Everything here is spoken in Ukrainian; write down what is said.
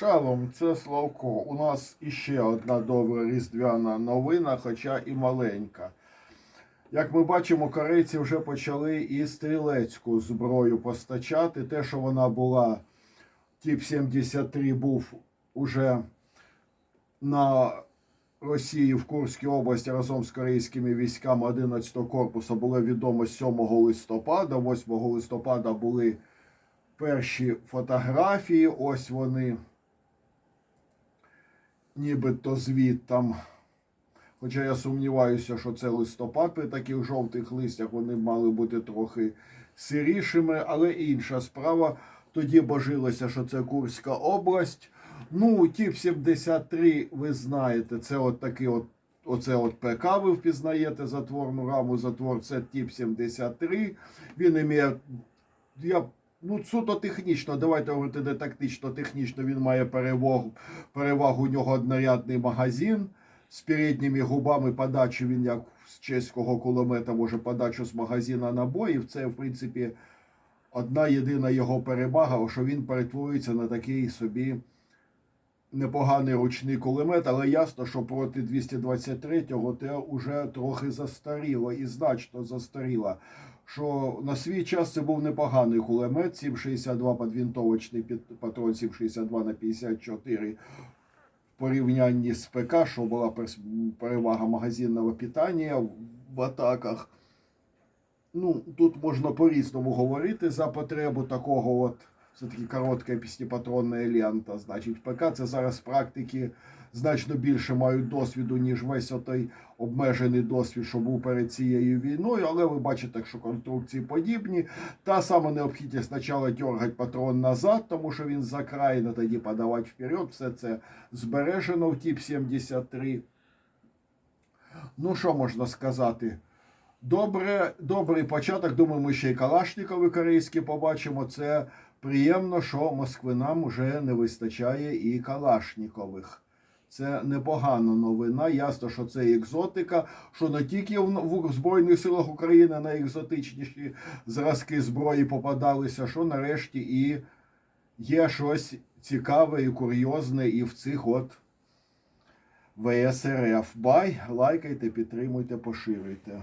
Шалом, це Славко. У нас іще одна добра різдвяна новина, хоча і маленька. Як ми бачимо, корейці вже почали і стрілецьку зброю постачати. Те, що вона була, тип 73 був уже на Росії в Курській області разом з корейськими військами 11 корпусу було відомо 7 листопада. 8 листопада були перші фотографії. Ось вони. Нібито звіт. Хоча я сумніваюся, що це листопад при таких жовтих листях вони мали бути трохи сирішими, але інша справа. Тоді божилося, що це Курська область. Ну, тіп 73, ви знаєте, це от такий от. Оце от ПК ви впізнаєте затворну раму, затвор це тип 73. Він ім'є, я, ну, суто технічно, давайте говорити не тактично, технічно він має перевагу, перевагу у нього однорядний магазин з передніми губами подачі. Він як з чеського кулемета може подачу з магазина набоїв. Це, в принципі, одна єдина його перевага, що він перетворюється на такий собі непоганий ручний кулемет, але ясно, що проти 223-го те вже трохи застаріло і значно застаріло. Що на свій час це був непоганий кулемет, 7,62 подвінтовочний патрон 7,62 на 54 в порівнянні з ПК, що була перевага магазинного питання в атаках. Ну, тут можна по-різному говорити за потребу такого от все-таки коротка п'ятипатронна лента. Значить, ПК це зараз практики значно більше мають досвіду, ніж весь отой обмежений досвід, що був перед цією війною. Але ви бачите, що конструкції подібні. Та сама необхідність спочатку дергати патрон назад, тому що він закраєно тоді подавати вперед. Все це збережено в тип 73. Ну, що можна сказати? Добре, добрий початок. Думаю, ми ще й Калашнікови корейські побачимо. Це приємно, що москвинам вже не вистачає і Калашнікових. Це непогана новина. Ясно, що це екзотика, що не тільки в, Збройних силах України на екзотичніші зразки зброї попадалися, що нарешті і є щось цікаве і курйозне і в цих от ВСРФ. Бай, лайкайте, підтримуйте, поширюйте.